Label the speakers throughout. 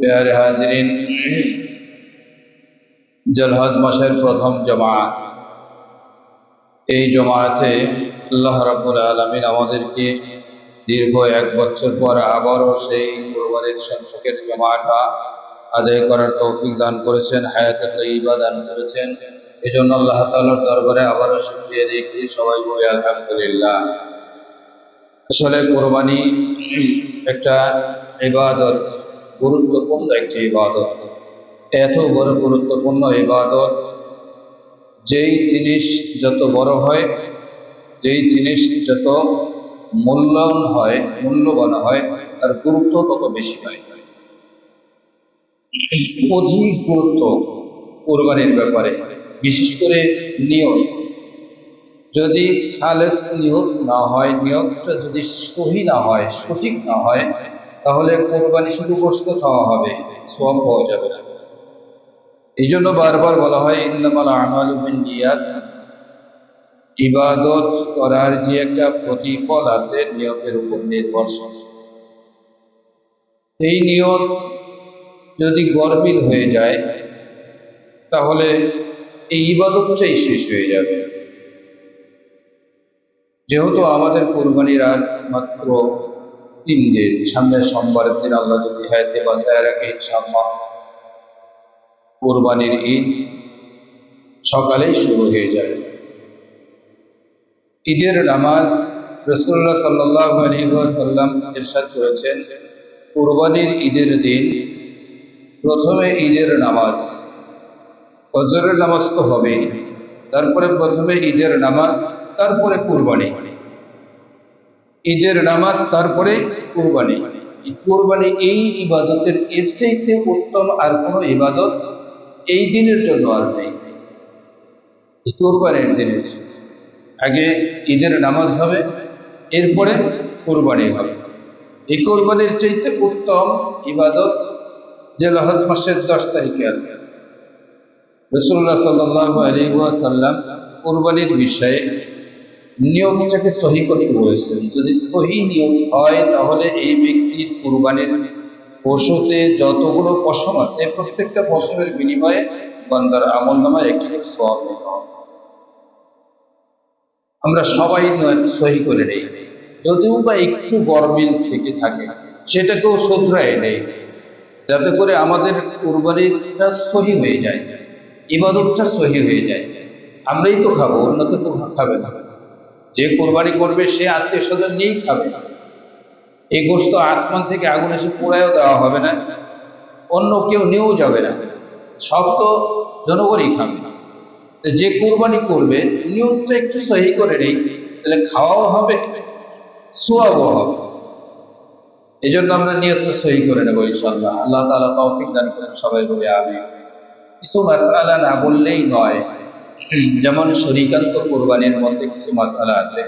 Speaker 1: প্যারে হাজরিন, জলহজ মাসের প্রথম জমা এই জমাতে আল্লাহ রাবুল আলমিন আমাদেরকে দীর্ঘ এক বছর পর আবারও সেই কোরবানির সংসকের জমাটা আদায় করার তৌফিক দান করেছেন হায়াতে তৈবা দান করেছেন। এই জন্য আল্লাহ তালার দরবারে আবারও শুক্রিয়া দেখি সবাই বলে আলহামদুলিল্লাহ। আসলে কোরবানি একটা ইবাদত, গুরুত্বপূর্ণ একটি ইবাদত। এত বড় গুরুত্বপূর্ণ ইবাদত, যেই জিনিস যত বড় হয়, যেই জিনিস যত মূল্যায়ন হয়, মূল্যবান হয়, তার গুরুত্ব তত বেশি হয়। অধিক গুরুত্ব কোরবানির ব্যাপারে, বিশেষ করে নিয়ম যদি খালেস নিয়ত না হয়, নিয়তটা যদি সহি না হয়, সঠিক না হয় তাহলে কোরবানি শুধু গোস্ত খাওয়া হবে সব পাওয়া যাবে না। এই জন্য বারবার বলা হয় ইন্দামাল আমাল নিয়াত ইবাদত করার যে একটা প্রতিফল আছে, নিয়তের উপর নির্ভরশীল। এই নিয়ত যদি গরমিল হয়ে যায়, তাহলে এই ইবাদতটাই শেষ হয়ে যাবে। যেহেতু আমাদের কোরবানির আর মাত্র তিন দিন সামনের সোমবারের দিন আল্লাহ যদি হায়াতে রাখে কোরবানির ঈদ সকালেই শুরু হয়ে ঈদের নামাজ রসুল্লাহ সাল্লাহ ইরশাদ করেছেন। কোরবানির ঈদের দিন প্রথমে ঈদের নামাজ, ফজরের নামাজ তো হবেই। তারপরে প্রথমে ঈদের নামাজ, তারপরে কোরবানি। ঈদের নামাজ, তারপরে কোরবানি। কোরবানি, এই ইবাদতের এর চাইতে উত্তম আর কোনো ইবাদত এই দিনের জন্য আর নেই। কোরবানির দিনের আগে ঈদের নামাজ হবে, এরপরে কোরবানি হবে। এই কোরবানির চাইতে উত্তম ইবাদত যে লহজ মাসের দশ তারিখে আসবে রসুল্লাহ সাল্লাহ আলী সাল্লাম কোরবানির বিষয়ে নিয়মটাকে সহি করতে বলেছেন। যদি সহি নিয়ম হয়, তাহলে এই ব্যক্তির কোরবানির পশুতে যতগুলো পশম আছে, প্রত্যেকটা পশমের বিনিময়ে বন্দার আমল নামায় একটি সব আমরা সবাই সহি করে নেই। যদিও বা একটু গরমিল থেকে থাকে, সেটাকেও শোধরায় নেই। যাতে করে আমাদের কোরবানিটা সহি হয়ে যায়, ইবাদতটা সহি হয়ে যায়। আমরাই তো খাব অন্য তো খাবে না। যে কোরবানি করবে, সে আত্মীয় স্বজন নিয়েই খাবে। এই গোস্ত আসমান থেকে আগুন এসে পোড়ায়ও দেওয়া হবে না। অন্য কেউ নিয়েও যাবে না। সব তো জনগণই খাবে। যে কোরবানি করবে নিয়মটা একটু সহি করে নেই। তাহলে খাওয়াও হবে শোয়াবও হবে। এই জন্য আমরা নিয়তটা সহি করে নেব ইনশাল্লাহ আল্লাহ তালা তৌফিক দান করেন সবাই বলে আমি কিছু মাসালা না বললেই নয়। যেমন শরিকান্ত কোরবানির মধ্যে কিছু মাসালা আছে।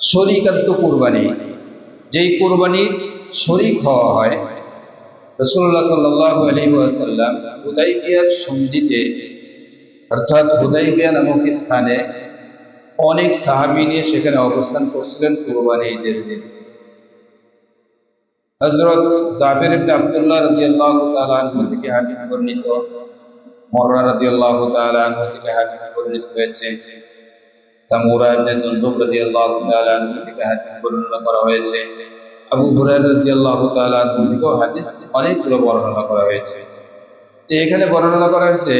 Speaker 1: শরিকান্ত কোরবানি, যেই কোরবানির শরিক হওয়া হয় রসুল্লাহ সাল্লাহ হুদাইবিয়ার সন্ধিতে, অর্থাৎ হুদাইবিয়া নামক স্থানে অনেক সাহাবি নিয়ে সেখানে অবস্থান করছিলেন কোরবানি ঈদের দিন। হজরত ইবনে আব্দুল্লাহ রাদিয়াল্লাহু তাআলা থেকে হাদিস বর্ণিত। এখানে বর্ণনা করা হয়েছে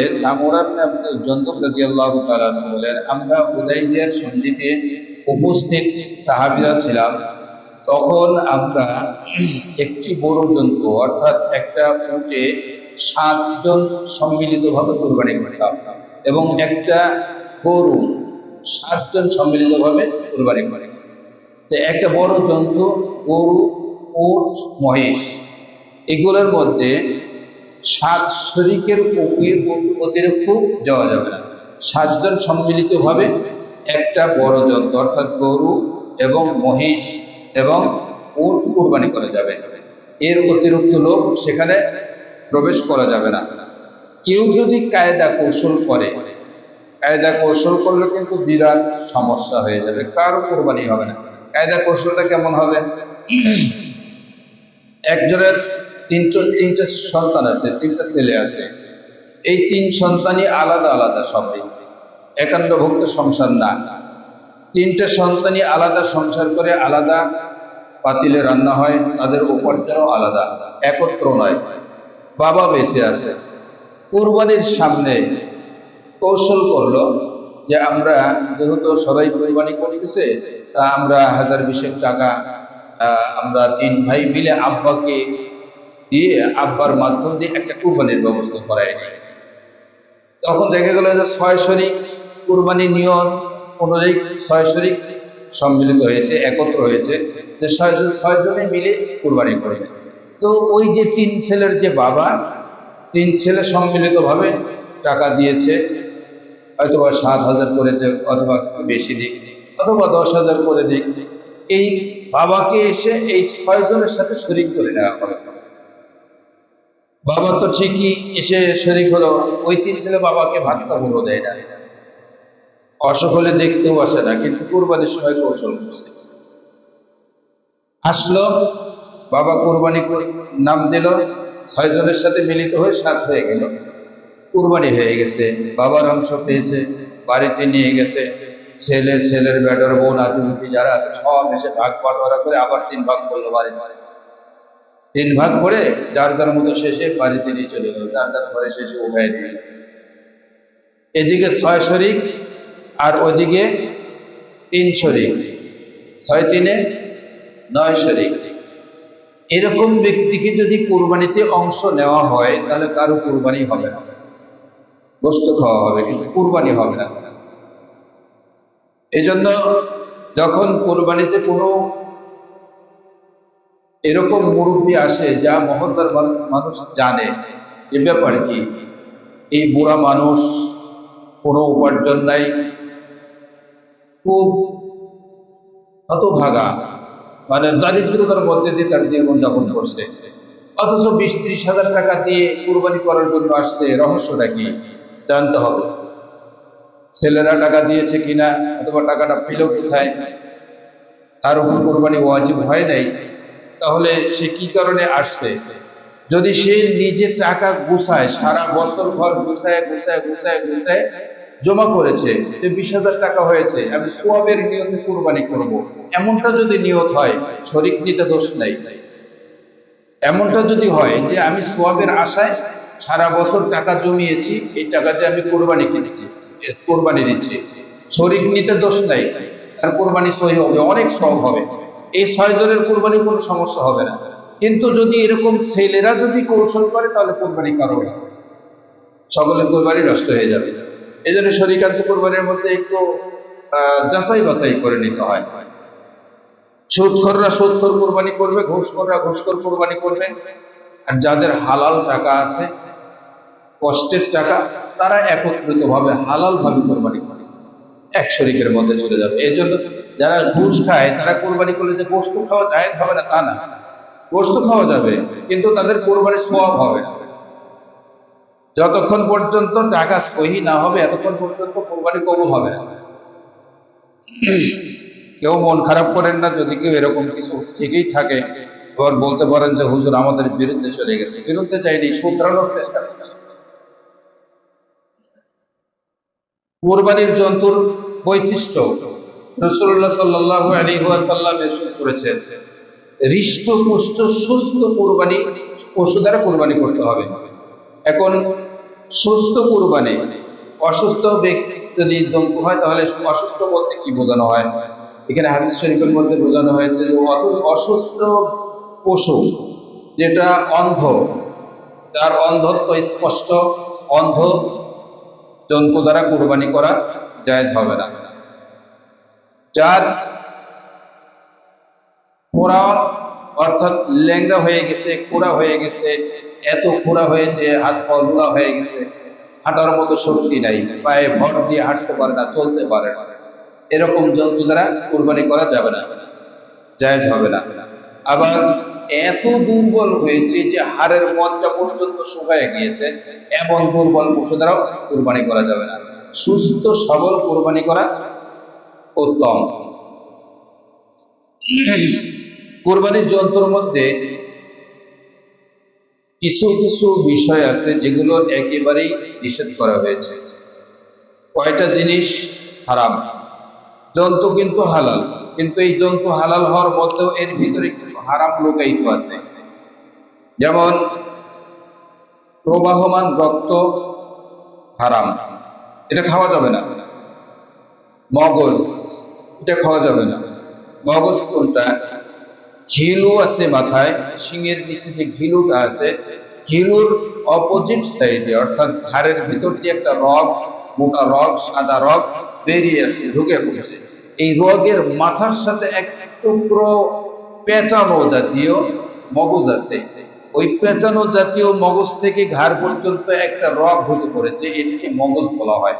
Speaker 1: আমরা হুদাইবিয়ার সন্ধিতে উপস্থিত সাহাবীরা ছিলাম। তখন আমরা একটি বড় জন্তু, অর্থাৎ একটা উঠে সাতজন সম্মিলিতভাবে কোরবানি করতাম এবং একটা গরু সাতজন সম্মিলিতভাবে কোরবানি করে। তো একটা বড় জন্তু, গরু উট মহিষ, এগুলোর মধ্যে সাত শরিকের অতিরিক্ত যাওয়া যাবে না। সাতজন সম্মিলিতভাবে একটা বড় জন্তু, অর্থাৎ গরু এবং মহিষ এবং উট কোরবানি করা যাবে। এর অতিরিক্ত লোক সেখানে প্রবেশ করা যাবে না। কেউ যদি কায়দা কৌশল করে, কায়দা কৌশল করলে কিন্তু বিরাট সমস্যা হয়ে যাবে, কারও কোরবানি হবে না। কায়দা কৌশলটা কেমন হবে? একজনের তিনজন, তিনটে সন্তান আছে, তিনটা ছেলে আছে। এই তিন সন্তানই আলাদা আলাদা সবাই একান্নভুক্ত সংসার না। তিনটে সন্তানই আলাদা সংসার করে আলাদা পাতিলে রান্না হয়, তাদের উপার্জনও আলাদা একত্র নয়। বাবা বেঁচে আছে। কুরবানির সামনে কৌশল করল যে আমরা যেহেতু সবাই কোরবানি করতেছে তা আমরা হাজার বিশেক টাকা আমরা তিন ভাই মিলে আব্বাকে দিয়ে আব্বার মাধ্যম দিয়ে একটা কুরবানির ব্যবস্থা করাই নিই তখন দেখা গেল যে ছয় শরিক কুরবানি নিয়ম অনুযায়ী ছয় শরিক সম্মিলিত হয়েছে, একত্র হয়েছে, যে ছয় ছয় জনে মিলে কুরবানি করে। তো ওই যে তিন ছেলের যে বাবা, তিন ছেলে সম্মিলিতভাবে টাকা দিয়েছে হয়তো বা সাত হাজার করে দিক অথবা বেশি দিক, অথবা দশ হাজার করে দিক। এই বাবাকে এসে এই ছয় জনের সাথে শরিক করে নেওয়া হবে বাবা তো ঠিকই এসে শরিক হলো, ওই তিন ছেলে বাবাকে ভাতটা বলো দেয় না। অসুখ হলে দেখতেও আসে না, কিন্তু কোরবানির সময় কৌশল আসলো বাবা কোরবানি কর- নাম দিল, ছয়জনের সাথে মিলিত হয়ে সাত হয়ে গেল। কুরবানি হয়ে গেছে, বাবার অংশ পেয়েছে, বাড়িতে নিয়ে গেছে। ছেলে, ছেলের বেটার বোন আতুমুখী যারা আছে, সব এসে ভাগ বাটোয়ারা করে আবার তিন ভাগ করল বাড়ি তিন ভাগ করে যার যার মতো শেষে বাড়িতে নিয়ে চলে গেল, যার যার ঘরে শেষে উঠায় দিয়ে এদিকে ছয় শরিক আর ওদিকে তিন শরিক। ছয় তিনে নয় শরিক। এরকম ব্যক্তিকে যদি কোরবানিতে অংশ নেওয়া হয়, তাহলে কারও কোরবানি হবে না। গোস্ত খাওয়া হবে, কিন্তু কোরবানি হবে না। এই জন্য যখন কোরবানিতে কোনো এরকম মুরব্বী আসে, যা মহত্তার মানুষ জানে, এ ব্যাপার কি? এই বুড়া মানুষ কোনো উপার্জন নাই, খুব হতভাগা। মানে দারিদ্রতার মধ্যে দিয়ে তার জীবন যাপন করছে। অথচ বিশ ত্রিশ হাজার টাকা দিয়ে কুরবানি করার জন্য আসছে, রহস্যটা কি? জানতে হবে। ছেলেরা টাকা দিয়েছে কিনা, অথবা টাকাটা পেল কোথায়? তার উপর কোরবানি ওয়াজিব হয় নাই। তাহলে সে কি কারণে আসছে? যদি সে নিজে টাকা গুছায়, সারা বছর ঘর গুছায় গুছায় গুছায় গুছায় জমা করেছে, যে বিশ হাজার টাকা হয়েছে, আমি সোয়াবের নিয়তে কোরবানি করব। এমনটা যদি নিয়ত হয়, শরিক নিতে দোষ নাই। এমনটা যদি হয় যে আমি সোয়াবের আশায় সারা বছর টাকা জমিয়েছি, এই টাকাতে আমি কোরবানি কিনেছি কোরবানি দিচ্ছি। শরিক নিতে দোষ নাই, তার কোরবানি সহি হবে, অনেক সব হবে। এই ছয় জনের কোরবানি কোনো সমস্যা হবে না। কিন্তু যদি এরকম ছেলেরা যদি কৌশল করে, তাহলে কোরবানি কারও না। সকলের কোরবানি নষ্ট হয়ে যাবে। এই জন্য শরিকান্ত কোরবানির মধ্যে একটু যাচাই বাছাই করে নিতে হয়। সুদখররা সুদখর কোরবানি করবে, ঘুষখররা ঘুষখোর কোরবানি করবে। আর যাদের হালাল টাকা আছে, কষ্টের টাকা, তারা একত্রিত ভাবে হালাল ভাবে কোরবানি করে। এক শরিকের মধ্যে চলে যাবে। এই জন্য যারা ঘুষ খায়, তারা কোরবানি করলে যে গোস্ত খাওয়া যায় হবে না, তা না। গোস্ত খাওয়া যাবে, কিন্তু তাদের কোরবানির স্বভাব হবে না। যতক্ষণ পর্যন্ত টাকা সহি না হবে, এতক্ষণ পর্যন্ত কোরবানি কবুল হবে কেউ মন খারাপ করেন না, যদি কেউ এরকম কিছু ঠিকই থাকে এবার বলতে পারেন যে, হুজুর, আমাদের বিরুদ্ধে চলে গেছে। বিরুদ্ধে যায়নি শুধরানোর চেষ্টা করছে। কোরবানির জন্তুর বৈশিষ্ট্য রসুল্লাহ সাল্লাহ আলী ওয়াসাল্লাম করেছেন, হৃষ্টপুষ্ট, সুস্থ কোরবানি পশু দ্বারা কোরবানি করতে হবে। এখন সুস্থ কোরবানি। অসুস্থ ব্যক্তি যদি জন্তু হয়, তাহলে অসুস্থ বলতে কি বোঝানো হয়? এখানে হাদিস শরীফের মধ্যে বোঝানো হয়েছে যে অসুস্থ পশু যেটা অন্ধ, তার অন্ধত্ব স্পষ্ট, অন্ধ জন্তু দ্বারা কোরবানি করা জায়েজ হবে না। যার খোড়া অর্থাৎ লেঙ্গা হয়ে গেছে খোড়া হয়ে গেছে এত খোড়া হয়েছে, হাত পা হয়ে গেছে। হাঁটার মতো শক্তি নাই, পায়ে ভর দিয়ে হাঁটতে পারে না, চলতে পারে না। এরকম জন্তু দ্বারা কোরবানি করা যাবে না, জায়েজ হবে না। আবার এত দুর্বল হয়েছে যে হাড়ের মজ্জা পর্যন্ত শুকায় গিয়েছে, এমন দুর্বল পশু দ্বারাও কোরবানি করা যাবে না। সুস্থ, সবল কোরবানি করা উত্তম। কোরবানির যন্ত্রের মধ্যে কিছু কিছু বিষয় আছে যেগুলো একেবারেই নিষেধ করা হয়েছে। কয়টা জিনিস হারাম? জন্তু কিন্তু হালাল, কিন্তু এই জন্তু হালাল হওয়ার মধ্যেও এর ভিতরে কিছু হারাম লোকায়িত আছে। যেমন, প্রবাহমান রক্ত হারাম, এটা খাওয়া যাবে না। মগজ, এটা খাওয়া যাবে না। মগজ কোনটা? ঘিলু আছে মাথায়, শিঙের নিচে যে ঘিলুটা আছে। ঘিলুর অপোজিট সাইডে অর্থাৎ ঘাড়ের ভিতর দিয়ে একটা রগ, মোটা রগ, সাদা রগ বেরিয়ে আসছে ঢুকে পড়ছে। এই রগের মাথার সাথে এক টুকরো পেঁচানো জাতীয় মগজ আছে। ওই পেঁচানো জাতীয় মগজ থেকে ঘাড় পর্যন্ত একটা রগ ঢুকে পড়েছে, এটাকে মগজ বলা হয়।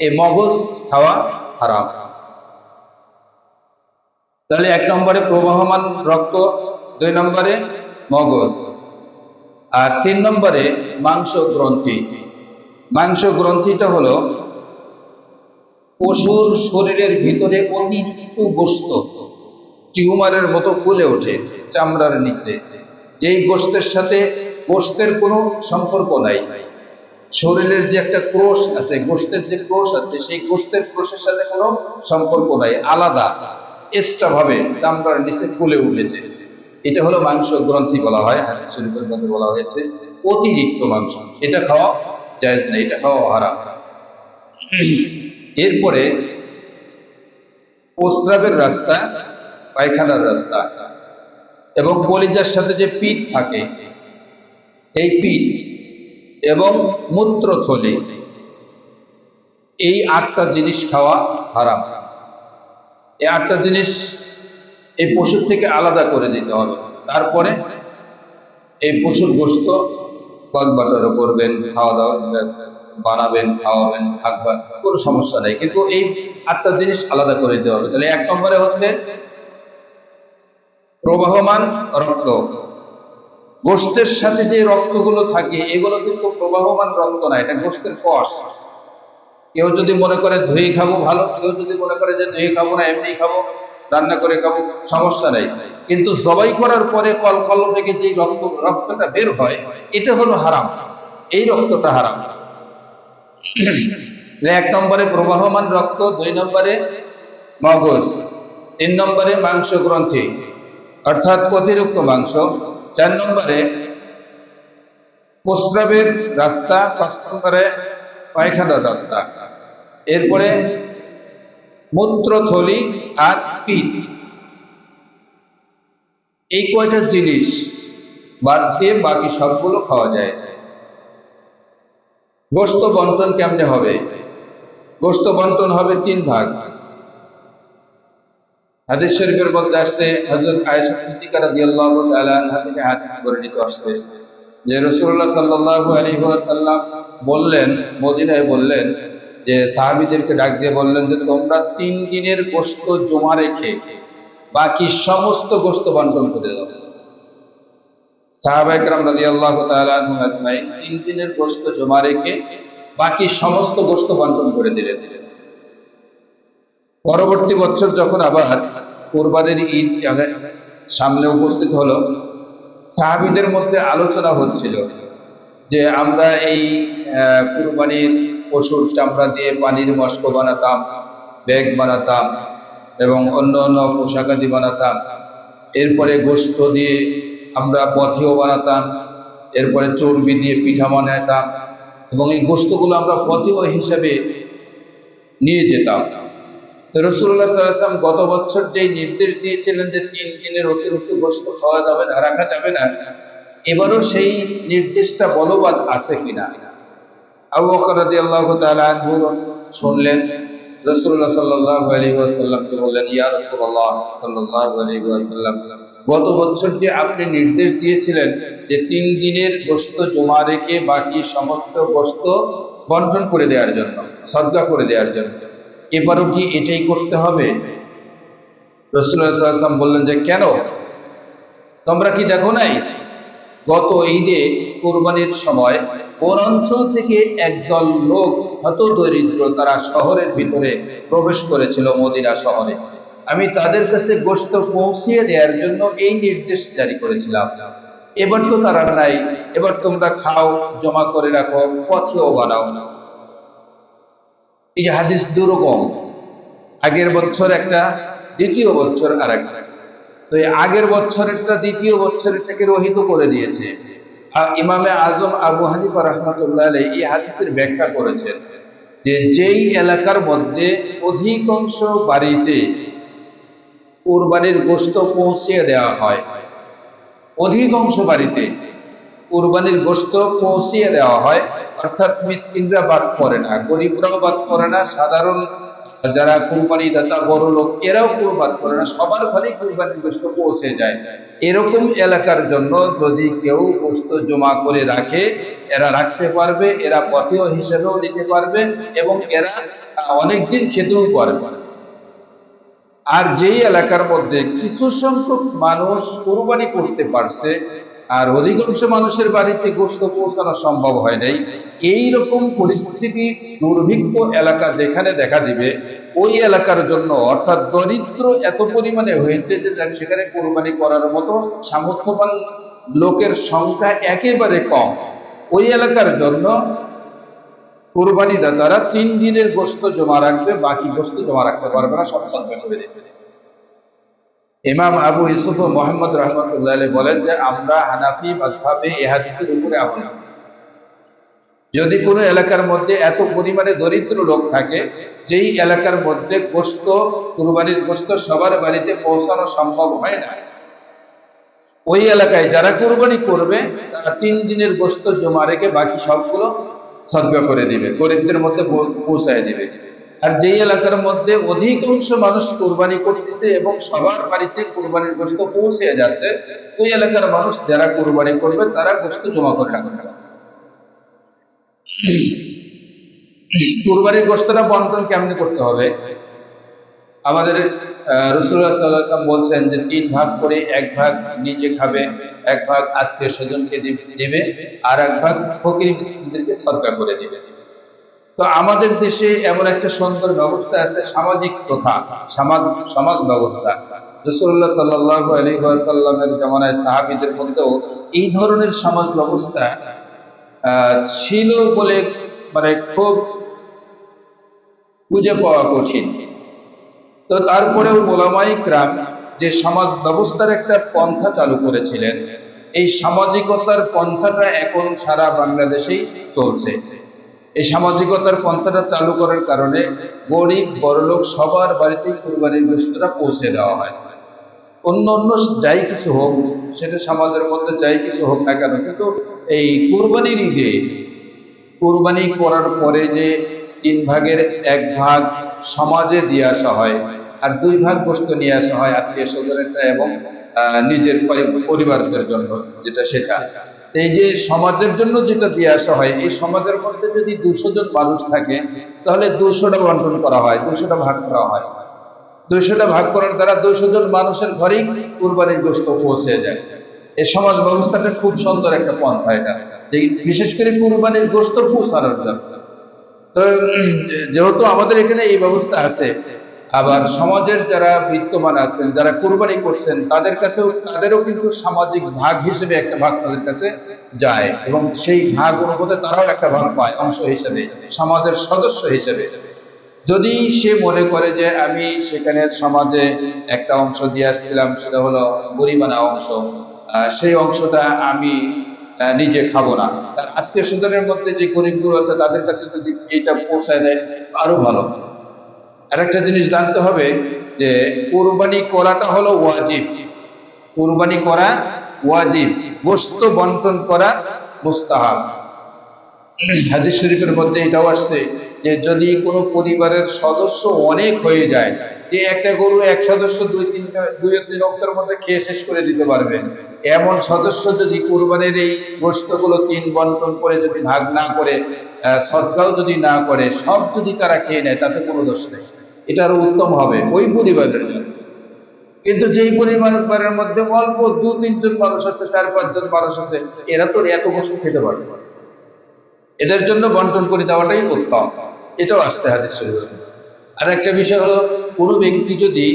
Speaker 1: এই মগজ খাওয়া হারাম। তাহলে এক নম্বরে প্রবাহমান রক্ত, দুই নম্বরে মগজ, আর তিন নম্বরে মাংস গ্রন্থি মাংস গ্রন্থিটা হলো পশুর শরীরের ভিতরে অতিরিক্ত গোস্ত, টিউমারের মতো ফুলে ওঠে চামড়ার নিচে। যেই গোস্তের সাথে গোস্তের কোনো সম্পর্ক নাই, শরীরের যে একটা ক্রোশ আছে, গোস্তের যে ক্রোশ আছে, সেই গোস্তের ক্রোশের সাথে কোনো সম্পর্ক নাই, আলাদা। এক্সট্রা ভাবে চামড়ার নিচে ফুলে উঠেছে। এটা হলো মাংস গ্রন্থি বলা হয়, হাদিস শরীফের মধ্যে বলা হয়েছে, অতিরিক্ত মাংস। এটা খাওয়া জায়েজ না, এটা খাওয়া হারাম। এরপরে প্রস্রাবের রাস্তা, পায়খানার রাস্তা এবং কলিজার সাথে যে পিঠ থাকে, এই পিঠ এবং মূত্রথলি, এই আটটা জিনিস খাওয়া হারাম। এই আটটা জিনিস এই পশুর থেকে আলাদা করে দিতে হবে। তারপরে এই পশুর গোস্ত কয়েক বাটারও করবেন খাওয়া দাওয়া বানাবেন, খাওয়াবেন, থাকবেন, কোনো সমস্যা নেই। কিন্তু এই আটটা জিনিস আলাদা করে দিতে হবে। তাহলে এক নম্বরে হচ্ছে প্রবাহমান রক্ত। গোষ্ঠের সাথে যে রক্তগুলো থাকে, এগুলো কিন্তু প্রবাহমান রক্ত না, এটা গোষ্ঠের কষ কেউ যদি মনে করে ধুয়ে খাব ভালো, কেউ যদি মনে করে যে ধুয়ে খাব না এমনি খাব, রান্না করে খাব, সমস্যা নেই। কিন্তু জবাই করার পরে কল কল থেকে যে রক্ত, রক্তটা বের হয়, এটা হলো হারাম। এই রক্তটা হারাম। এক নম্বরে প্রবাহমান রক্ত, দুই নম্বরে মগজ, তিন নম্বরে মাংস গ্রন্থি, অর্থাৎ অতিরিক্ত মাংস, চার নম্বরে প্রস্রাবের রাস্তা, পাঁচ নম্বরে পায়খানার রাস্তা। এরপরে মূত্রথলি আর পিঠ। এই কয়টা জিনিস বাদ দিয়ে বাকি সবগুলো খাওয়া যায়। গোস্ত বন্টন কেমনে হবে? গোস্ত বন্টন হবে তিন ভাগ। হাদিস শরীফের মধ্যে আসছে থেকে হাদিস বর্ণিত আসছে যে রাসূলুল্লাহ সাল্লাল্লাহু আলাইহি বললেন, মদিনায় বললেন যে সাহাবীদেরকে ডাক দিয়ে বললেন যে, তোমরা তিন দিনের গোস্ত জমা রেখে বাকি সমস্ত গোস্ত বন্টন করে দাও। তিন দিনের গোস্ত জমা রেখে বাকি সমস্ত গোস্ত বন্টন করে দিলেন। পরবর্তী বছর যখন আবার কোরবানের ঈদ সামনে উপস্থিত হলো, সাহাবিদের মধ্যে আলোচনা হচ্ছিল যে, আমরা এই কুরবানির পশুর চামড়া দিয়ে পানির মস্ক বানাতাম, ব্যাগ বানাতাম এবং অন্য অন্য পোশাকাদি বানাতাম। এরপরে গোস্ত দিয়ে আমরা পথেও বানাতাম, এরপরে চর্বি দিয়ে পিঠা বানাতাম এবং এই গোস্তগুলো আমরা পথেও হিসাবে নিয়ে যেতাম। রসুল্লাহ সাল্লাম গত বছর যে নির্দেশ দিয়েছিলেন যে তিন দিনের অতিরিক্ত গোস্ত খাওয়া যাবে না, রাখা যাবে না, এবারও সেই নির্দেশটা বলবাদ আছে কিনা? আবু শুনলেন। ওয়াসাল্লামকে বললেন, ইয়া ওয়াসাল্লাম, গত বছর যে আপনি নির্দেশ দিয়েছিলেন যে তিন দিনের গোস্ত জমা রেখে বাকি সমস্ত গোস্ত বন্টন করে দেওয়ার জন্য সদকা করে দেওয়ার জন্য, এবারও কি এটাই করতে হবে? রসুল্লাহাম বললেন যে, কেন? তোমরা কি দেখো নাই? গত ঈদে কোরবানির সময় কোন অঞ্চল থেকে একদল লোক হত দরিদ্র তারা শহরের ভিতরে প্রবেশ করেছিল শহরে। আমি তাদের কাছে গোস্ত পৌঁছিয়ে দেওয়ার জন্য এই নির্দেশ জারি করেছিলাম। এবার তো তারা নাই, এবার তোমরা খাও, জমা করে রাখো, পথেও বানাও। এই যে হাদিস দুরকম। আগের বছর একটা, দ্বিতীয় বছর আর একটা তো এই আগের বছরেরটা দ্বিতীয় বছরের থেকে রহিত করে দিয়েছে। ইমামে আজম আবু হানিফা রহমতুল্লাহ আলাই এই হাদিসের ব্যাখ্যা করেছেন যে যেই এলাকার মধ্যে অধিকাংশ বাড়িতে কোরবানির গোস্ত পৌঁছিয়ে দেওয়া হয়, অধিকাংশ বাড়িতে কোরবানির গোস্ত পৌঁছিয়ে দেওয়া হয়, অর্থাৎ মিসকিনরা বাদ পড়ে না, গরিবরাও বাদ পড়ে না, সাধারণ যারা কোরবানি দাতা, বড় লোক, এরাও কোরবান করে না। সবার ঘরে কোরবানির গোস্ত পৌঁছে যায়। এরকম এলাকার জন্য যদি কেউ গোস্ত জমা করে রাখে, এরা রাখতে পারবে, এরা পথেও হিসেবেও নিতে পারবে এবং এরা অনেকদিন খেতেও পারবে আর যেই এলাকার মধ্যে কিছু সংখ্যক মানুষ কোরবানি করতে পারছে আর অধিকাংশ মানুষের বাড়িতে গোস্ত পৌঁছানো সম্ভব হয় নাই। এই রকম পরিস্থিতি দুর্ভিক্ষ এলাকা যেখানে দেখা দিবে, ওই এলাকার জন্য অর্থাৎ দরিদ্র এত পরিমাণে হয়েছে যে সেখানে কোরবানি করার মতো সামর্থ্যবান লোকের সংখ্যা একেবারে কম। ওই এলাকার জন্য কোরবানি দাতারা তিন দিনের গোস্ত জমা রাখবে, বাকি গোস্ত জমা রাখতে পারবে না, সব সন্তান করে দেবে ইমাম আবু ইসুফ ও মোহাম্মদ রহমতুল্লাহ বলেন যে, আমরা হানাফি মাঝহাবে এ হাদিসের উপরে আমল যদি কোনো এলাকার মধ্যে এত পরিমাণে দরিদ্র লোক থাকে, যেই এলাকার মধ্যে গোস্ত কুরবানির গোস্ত সবার বাড়িতে পৌঁছানো সম্ভব হয় না। ওই এলাকায় যারা কোরবানি করবে, তারা তিন দিনের গোস্ত জমা রেখে বাকি সবগুলো সদ্গা করে দিবে, গরিবদের মধ্যে পৌঁছায় দিবে। আর যেই এলাকার মধ্যে অধিকাংশ মানুষ কোরবানি করতেছে এবং সবার বাড়িতে কোরবানির গোস্ত পৌঁছে যাচ্ছে, ওই এলাকার মানুষ যারা কোরবানি করবে, তারা গোস্ত জমা করে রাখবে। কোরবানির গোস্তটা বন্টন কেমন করতে হবে? আমাদের রসুল্লাহ সাল্লাম বলছেন যে তিন ভাগ করে এক ভাগ নিজে খাবে, এক ভাগ আত্মীয় স্বজনকে দিবে, আর এক ভাগ ফকির সরকার করে দিবে। তো আমাদের দেশে এমন একটা সুন্দর ব্যবস্থা আছে, সামাজিক প্রথা, সমাজ সমাজ ব্যবস্থা। রসুল্লাহ সাল্লাহ আলী জামানায় সাহাবিদের মধ্যেও এই ধরনের সমাজ ব্যবস্থা ছিল বলে মানে খুব খুঁজে পাওয়া কঠিন। তো তারপরেও মোলামাই ক্রাম যে সমাজ ব্যবস্থার একটা পন্থা চালু করেছিলেন, এই সামাজিকতার পন্থাটা এখন সারা বাংলাদেশেই চলছে। এই সামাজিকতার পন্থাটা চালু করার কারণে গরিব, বড়লোক সবার বাড়িতে কোরবানির গোষ্ঠীটা পৌঁছে দেওয়া হয়। অন্য অন্য যাই কিছু হোক, সেটা সমাজের মধ্যে যাই কিছু হোক না কেন, কিন্তু এই কোরবানির ঈদে, কোরবানি করার পরে যে তিন ভাগের এক ভাগ সমাজে দিয়ে আসা হয়, আর দুই ভাগ বস্তু নিয়ে আসা হয় আত্মীয় স্বজনেরটা এবং নিজের পরিবারদের জন্য, যেটা সেটা। এই যে সমাজের জন্য যেটা দিয়ে আসা হয়, এই সমাজের মধ্যে যদি দুশো জন মানুষ থাকে, তাহলে দুশোটা বন্টন করা হয়, দুশোটা ভাগ করা হয়। দুইশোটা ভাগ করার দ্বারা দুইশো জন মানুষের ঘরেই কুরবানির গোস্ত পৌঁছে যায়। এই সমাজ ব্যবস্থাটা খুব সুন্দর একটা পন্থা এটা। বিশেষ করে কুরবানির গোস্ত পৌঁছানোর জন্য। তো যেহেতু আমাদের এখানে এই ব্যবস্থা আছে আবার সমাজের যারা বিত্তমান আছেন, যারা কোরবানি করছেন, তাদের কাছেও, তাদেরও কিন্তু সামাজিক ভাগ হিসেবে একটা ভাগ তাদের কাছে যায় এবং সেই ভাগ অনুভূতে তারাও একটা ভাগ পায়, অংশ হিসেবে, সমাজের সদস্য হিসেবে। যদি সে মনে করে যে আমি সেখানে সমাজে একটা অংশ দিয়ে আসছিলাম, সেটা হলো গরিবানা অংশ সেই অংশটা আমি নিজে খাব না। তার আত্মীয় স্বজনের মধ্যে যে গরিবগুলো আছে, তাদের কাছে যদি এইটা পৌঁছায় দেয়, আরও ভালো। আরেকটা জিনিস জানতে হবে যে কোরবানি করাটা হলো ওয়াজিব। কোরবানি করা ওয়াজিব গোস্ত বন্টন করা মুস্তাহাব। হাদিস শরীফের মধ্যে এটাও আসছে যে যদি কোনো পরিবারের সদস্য অনেক হয়ে যায় যে একটা গরু এক সদস্য দুই তিনটা দুই তিন অক্ষের মধ্যে খেয়ে শেষ করে দিতে পারবে। এমন সদস্য যদি কোরবানির এই গোষ্ঠগুলো তিন বন্টন করে যদি ভাগ না করে সৎকাও যদি না করে, সব যদি তারা খেয়ে নেয়, তাতে কোনো দোষ নেই। এটা আরও উত্তম হবে, ওই পরিবারের জন্য। কিন্তু যেই পরিবারের মধ্যে অল্প দু তিনজন মানুষ আছে, চার পাঁচজন মানুষ আছে, এরা তো এত বস্তু খেতে পারবে এদের জন্য বন্টন করে দেওয়াটাই উত্তম। এটাও আসতে শরীফ আর একটা বিষয় হলো কোনো ব্যক্তি যদি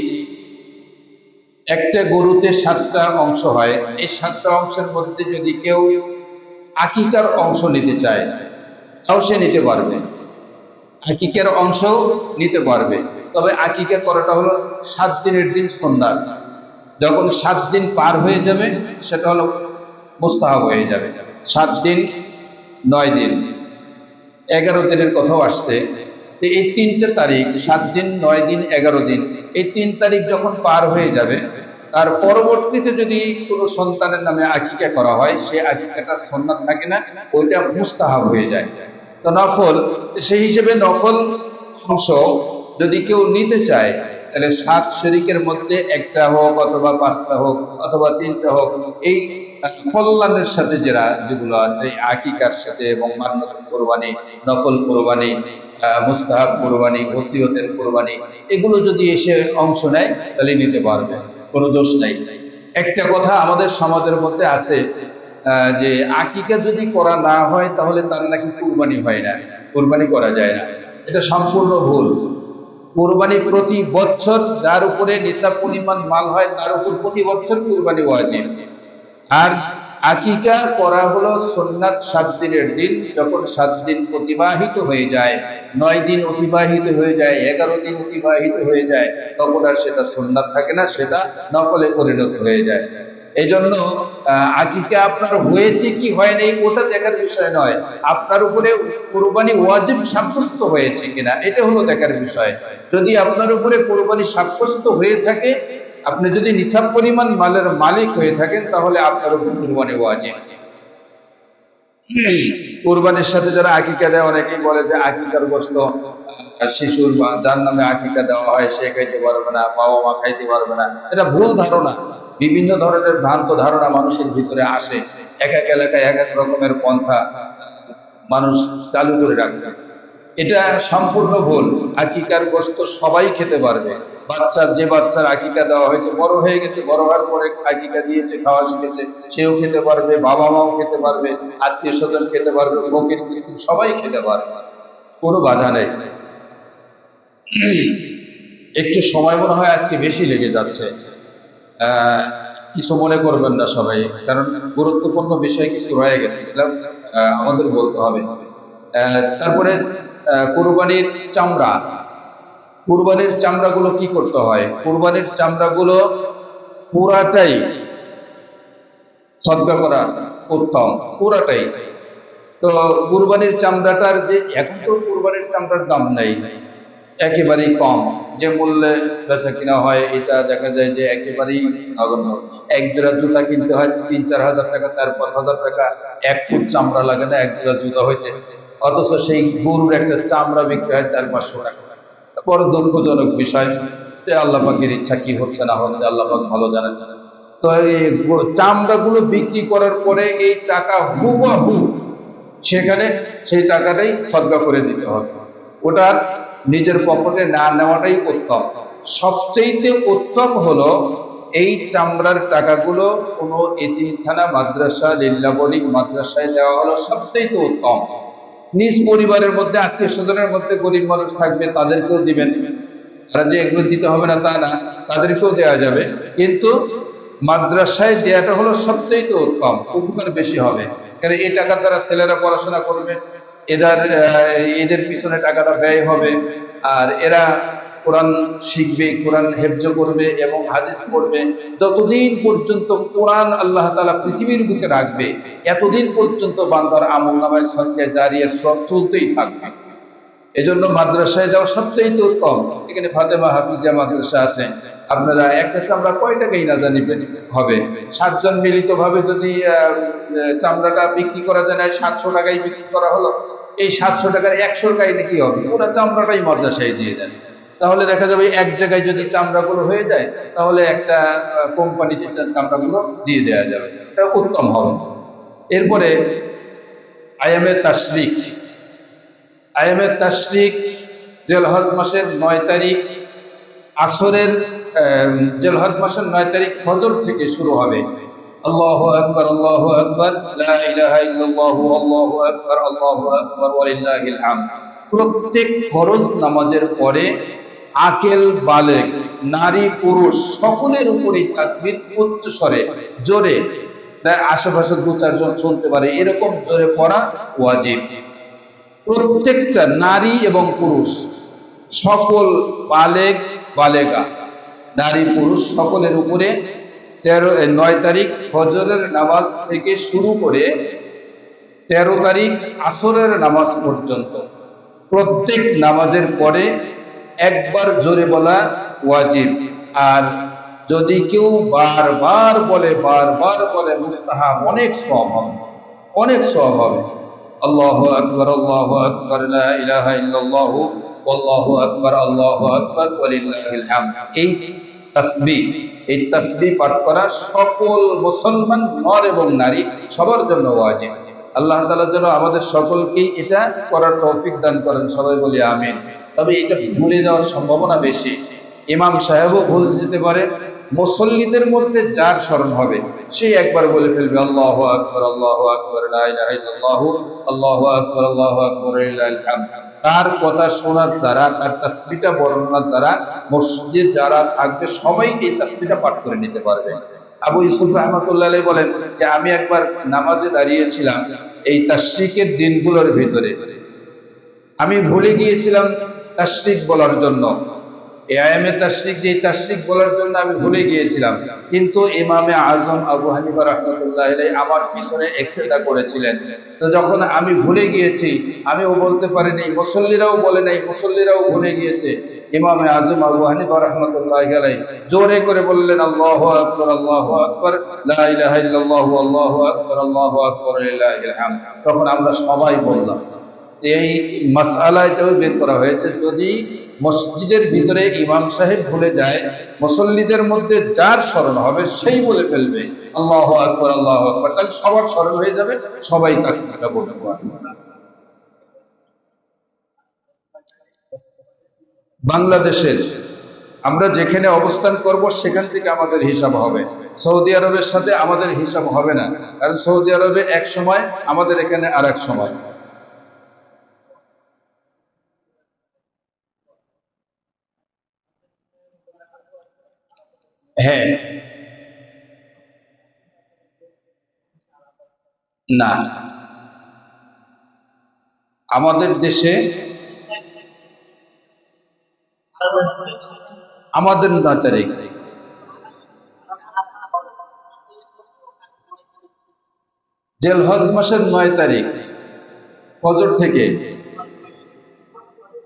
Speaker 1: একটা গরুতে সাতটা অংশ হয়, এই সাতটা অংশের মধ্যে যদি কেউ আকিকার অংশ নিতে চায়, তাও সে নিতে পারবে। আকিকের অংশ নিতে পারবে। তবে আকিকা করাটা হলো সাত দিনের দিন সন্ধ্যা। যখন সাত দিন পার হয়ে যাবে, সেটা হলো মোস্তাহাব হয়ে যাবে। সাত দিন, নয় দিন। এগারো দিনের কথাও আসছে। তো এই তিনটে তারিখ, সাত দিন, নয় দিন, এগারো দিন, এই তিন তারিখ যখন পার হয়ে যাবে, তার পরবর্তীতে যদি কোনো সন্তানের নামে আকিকা করা হয়, সে আকিকাটা সন্তান থাকে না ওইটা মুস্তাহাব হয়ে যায়। তো নফল, সেই হিসেবে নফল অংশ যদি কেউ নিতে চায়, তাহলে সাত শরিকের মধ্যে একটা হোক অথবা পাঁচটা হোক অথবা তিনটা হোক, এই কল্যাণের সাথে যারা যেগুলো আছে আকিকার সাথে এবং মান্যত কোরবানি, নফল কোরবানি মুস্তাহাব কোরবানি, ওসিয়তের কোরবানি, এগুলো যদি এসে অংশ নেয়, তাহলে নিতে পারবে, কোনো দোষ নাই। একটা কথা আমাদের সমাজের মধ্যে আছে যে আকিকা যদি করা না হয়, তাহলে তার নাকি কুরবানি হয় না, কোরবানি করা যায় না। এটা সম্পূর্ণ ভুল। কোরবানি প্রতি বছর যার উপরে নিসাব পরিমাণ মাল হয়, তার উপর প্রতি বছর কুরবানি ওয়াজিব। আর আকিকা করা হলো সোননাথ সাত দিনের দিন, যখন সাত দিন অতিবাহিত হয়ে যায়। নয় দিন অতিবাহিত হয়ে যায়, এগারো দিন অতিবাহিত হয়ে যায়, তখন আর সেটা সোননাথ থাকে না, সেটা নফলে পরিণত হয়ে যায়। এই জন্য আকিকা আপনার হয়েছে কি হয় নাই, ওটা দেখার বিষয় নয়। আপনার উপরে কোরবানি ওয়াজিব সাব্যস্ত হয়েছে কিনা, এটা হলো দেখার বিষয়। যদি আপনার উপরে কোরবানি সাব্যস্ত হয়ে থাকে আপনি যদি নিসাব পরিমাণ মালের মালিক হয়ে থাকেন তাহলে আপনার উপর কোরবানি ওয়াজিব। কোরবানির সাথে যারা আকিকা দেয় অনেকেই বলে যে আকিকার গোস্ত শিশুর বা যার নামে আকিকা দেওয়া হয় সে খাইতে পারবে না বাবা মা খাইতে পারবে না। এটা ভুল ধারণা। বিভিন্ন ধরনের ভ্রান্ত ধারণা মানুষের ভিতরে আসে। এক এক এলাকায় এক এক রকমের পন্থা মানুষ চালু করে রাখছে। এটা সম্পূর্ণ ভুল। আকিকার গোস্ত সবাই খেতে পারবে। বাচ্চার যে বাচ্চার আকিকা দেওয়া হয়েছে, বড় হয়ে গেছে, বড় হওয়ার পরে আকিকা দিয়েছে, খাওয়া শিখেছে, সেও খেতে পারবে বাবা মাও খেতে পারবে আত্মীয় স্বজন খেতে পারবে, ফকির মিসকিন সবাই খেতে পারবে কোনো বাধা নেই। একটু সময় মনে হয় আজকে বেশি লেগে যাচ্ছে। কিছু মনে করবেন না সবাই, কারণ গুরুত্বপূর্ণ বিষয় কিছু রয়ে গেছে আমাদের বলতে হবে। তারপরে কোরবানির চামড়া। কুরবানির চামড়াগুলো কি করতে হয়? কুরবানির চামড়াগুলো পুরাটাই সদ্গা করা উত্তম, পুরাটাই। তো কুরবানির চামড়াটার যে এখন তো কুরবানির চামড়ার দাম নেই, একেবারেই কম। যে মূল্যে বেচা কিনা হয়, এটা দেখা যায় যে একেবারেই নগণ্য। এক জোড়া জুতা কিনতে হয় তিন চার হাজার টাকা, চার পাঁচ হাজার টাকা। এক ফুট চামড়া লাগে না, এক জোড়া জুতা হইতে। অথচ সেই গরুর একটা চামড়া বিক্রি হয় চার পাঁচশো টাকা। বড় দুঃখজনক বিষয় যে আল্লাহ পাকের ইচ্ছা কি হচ্ছে না হচ্ছে আল্লাহ পাক ভালো জানেন। তো এই চামড়াগুলো বিক্রি করার পরে এই টাকা হুবাহু সেখানে সেই টাকাটাই সদ্গা করে দিতে হবে। ওটার নিজের পকেটে না নেওয়াটাই উত্তম। সবচেয়ে উত্তম হলো এই চামড়ার টাকাগুলো কোনো এতিমখানা, মাদ্রাসা লিল্লা মাদ্রাসায় দেওয়া হলো সবচেয়ে উত্তম। নিজ পরিবারের মধ্যে, আত্মীয় স্বজনের মধ্যে গরিব মানুষ থাকবে, তাদেরকেও দিবেন। তারা যে এগুলো দিতে হবে না তা না, তাদেরকেও দেওয়া যাবে। কিন্তু মাদ্রাসায় দেওয়াটা হলো সবচেয়ে উত্তম, উপকার বেশি হবে। কারণ এই টাকা তারা ছেলেরা পড়াশোনা করবে, এদের এদের পিছনে টাকাটা ব্যয় হবে, আর এরা কোরআন শিখবে, কোরআন হেফজ করবে এবং হাদিস পড়বে, যতদিন পর্যন্ত কোরআন আল্লাহ তালা পৃথিবীর বুকে রাখবে, এতদিন পর্যন্ত বান্দার আমল নামায় সরকার জারিয়া সব চলতেই থাকবে। এজন্য মাদ্রাসায় যাওয়া সবচেয়ে উত্তম। এখানে ফাতেমা হাফিজিয়া মাদ্রাসা আছে। আপনারা একটা চামড়া কয় টাকাই না জানিবে হবে? সাতজন মিলিত ভাবে যদি চামড়াটা বিক্রি করা যায় না সাতশো টাকায় বিক্রি করা হলো। এই সাতশো টাকার একশো টাকায় নাকি হবে? ওরা চামড়াটাই মাদ্রাসায় দিয়ে দেন তাহলে দেখা যাবে এক জায়গায় যদি চামড়াগুলো হয়ে যায়, তাহলে একটা কোম্পানিতে চামড়াগুলো দিয়ে দেওয়া যাবে। এটা উত্তম হবে। এরপরে আয়ামের তাসরিক আয়ামের তাসরিক জেলহজ মাসের নয় তারিখ, আসরের জেলহজ মাসের নয় তারিখ ফজর থেকে শুরু হবে। আল্লাহু আকবার আল্লাহু আকবার আল্লাহু আকবার আল্লাহু আকবার প্রত্যেক ফরজ নামাজের পরে আকেল, বালেক, নারী, পুরুষ, সকলের উপরেই তাকবির উচ্চ স্বরে, জোরে। আশেপাশে দু চারজন শুনতে পারে, এরকম জোরে পড়া ওয়াজিব। প্রত্যেকটা নারী এবং পুরুষ, সকল বালেক, বালেগা, নারী, পুরুষ, সকলের উপরে তেরো নয় তারিখ ফজরের নামাজ থেকে শুরু করে তেরো তারিখ আসরের নামাজ পর্যন্ত প্রত্যেক নামাজের পরে একবার জোরে বলা ওয়াজিব। আর যদি কেউ বারবার বলে বারবার বলে, মুস্তাহাব, অনেক সব হবে। অনেক সব হবে। আল্লাহ আকবর আল্লাহ আকবর ইল্লাল্লাহু এই এই পাঠ করা সকল মুসলমান নর এবং নারী সবার জন্য ওয়াজিব। আল্লাহ তাআলা যেন আমাদের সকলকেই এটা করার তৌফিক দান করেন। সবাই বলি আমিন। তবে এটা ভুলে যাওয়ার সম্ভাবনা বেশি। ইমাম সাহেবও ভুল যেতে পারে, মুসল্লিদের মধ্যে যার স্মরণ হবে, সে একবার বলে ফেলবে, আল্লাহ আকবর আল্লাহ আকবর আল্লাহ আকবর আল্লাহ আকবর তার কথা শোনার দ্বারা, তার তাসবিটা বর্ণনার দ্বারা মসজিদে যারা থাকবে, সবাই এই তাসবিটা পাঠ করে নিতে পারবে। আবু ইউসুফ রহমতুল্লাহ বলেন যে, আমি একবার নামাজে দাঁড়িয়েছিলাম, এই তাশরিকের দিনগুলোর ভিতরে। আমি ভুলে গিয়েছিলাম তাশরিক বলার জন্য। এই আয়ামে তাশরিক যে তাশরিক বলার জন্য আমি ভুলে গিয়েছিলাম। কিন্তু ইমামে আজম আবু হানিফা রহমতুল্লাহ আমার পিছনে একটেদা করেছিলেন। তো যখন আমি ভুলে গিয়েছি, আমিও বলতে পারিনি, মুসল্লিরাও বলে নাই, মুসল্লিরাও ভুলে গিয়েছে। ইমামে আজম আবু হানিফা রহমতুল্লাহ আলাইহি জোরে করে বললেন, আল্লাহু আকবার আল্লাহু আকবার আল্লাহু আকবার আল্লাহু আকবার তখন আমরা সবাই বললাম এই মাসআলা এটাও বের করা হয়েছে, যদি মসজিদের ভিতরে ইমাম সাহেব ভুলে যায়, মুসল্লিদের মধ্যে যার স্মরণ হবে সেই বলে ফেলবে, আল্লাহ আকবর আল্লাহ আকবর, তাহলে সবার স্মরণ হয়ে যাবে, সবাই তাকে পারবে বাংলাদেশের আমরা যেখানে অবস্থান করব, সেখান থেকে আমাদের হিসাব হবে। সৌদি আরবের সাথে আমাদের হিসাব হবে না, কারণ সৌদি আরবে এক সময়, আমাদের এখানে আর সময়। হ্যাঁ। না। আমাদের দেশে আমাদের নয় তারিখ। জেলহজ মাসের নয় তারিখ, ফজর থেকে।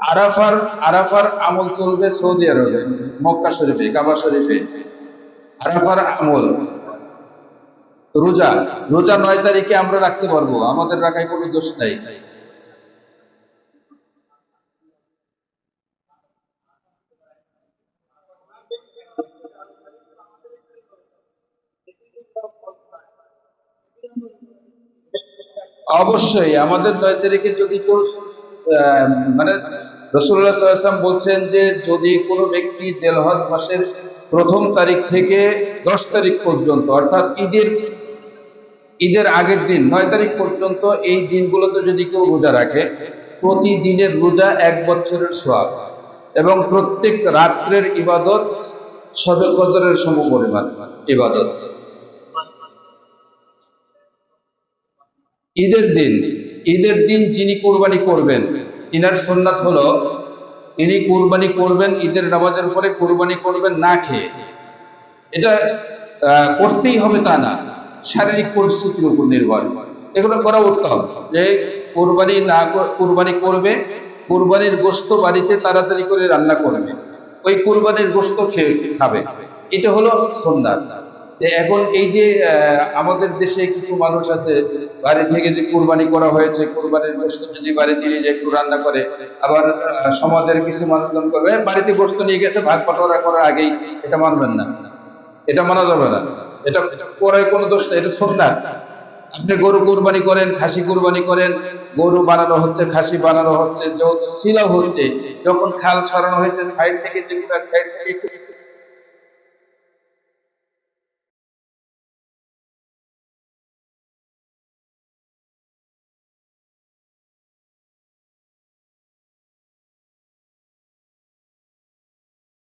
Speaker 1: আরাফার আরাফার আমল চলবে সৌদি আরবে, মক্কা শরীফে, কাবা শরীফে। আরাফার আমল। রোজা। রোজা নয় তারিখে আমরা রাখতে পারব। আমাদের রাখায় কোনো দোষ নাই। অবশ্যই, আমাদের নয় তারিখে যদি কেউ মানে রসুল্লাহ বলছেন যে যদি কোনো ব্যক্তি জেলহজ মাসের প্রথম তারিখ থেকে দশ তারিখ পর্যন্ত, অর্থাৎ ঈদের ঈদের আগের দিন, নয় তারিখ পর্যন্ত এই দিনগুলোতে যদি কেউ রোজা রাখে, প্রতিদিনের রোজা এক বছরের সোয়াব এবং প্রত্যেক রাত্রের ইবাদত সবে কদরের সম পরিমাণ ইবাদত। ঈদের দিন ঈদের দিন যিনি কোরবানি করবেন, তিনার সুন্নাত হলো তিনি কোরবানি করবেন, ঈদের নামাজের পরে কোরবানি করবেন না খেয়ে। এটা করতেই হবে তা না। শারীরিক পরিস্থিতির উপর নির্ভর। এগুলো করা উত্তম। যে কোরবানি না কর- কোরবানি করবে, কোরবানির গোস্ত বাড়িতে তাড়াতাড়ি করে রান্না করবে। ওই কোরবানির গোস্ত খেয়ে খাবে। এটা হলো সন্ন্যাত এখন এই যে আমাদের দেশে কিছু মানুষ আছে, বাড়ি থেকে যে কুরবানি করা হয়েছে, কুরবানির গোস্ত যদি বাড়িতে নিয়ে যে একটু রান্না করে, আবার সমাজের কিছু মানুষজন করবে, বাড়িতে গোস্ত নিয়ে গেছে, ভাগ বাটোয়ারা করার আগেই এটা মানবেন না। এটা মানা যাবে না। এটা করার কোনো দোষ নেই, এটা সন্ন্যাত আপনি গরু কুরবানি করেন, খাসি কুরবানি করেন, গরু বানানো হচ্ছে, খাসি বানানো হচ্ছে, যত শিলা হচ্ছে, যখন খাল সরানো হয়েছে, সাইড থেকে যেগুলো সাইড থেকে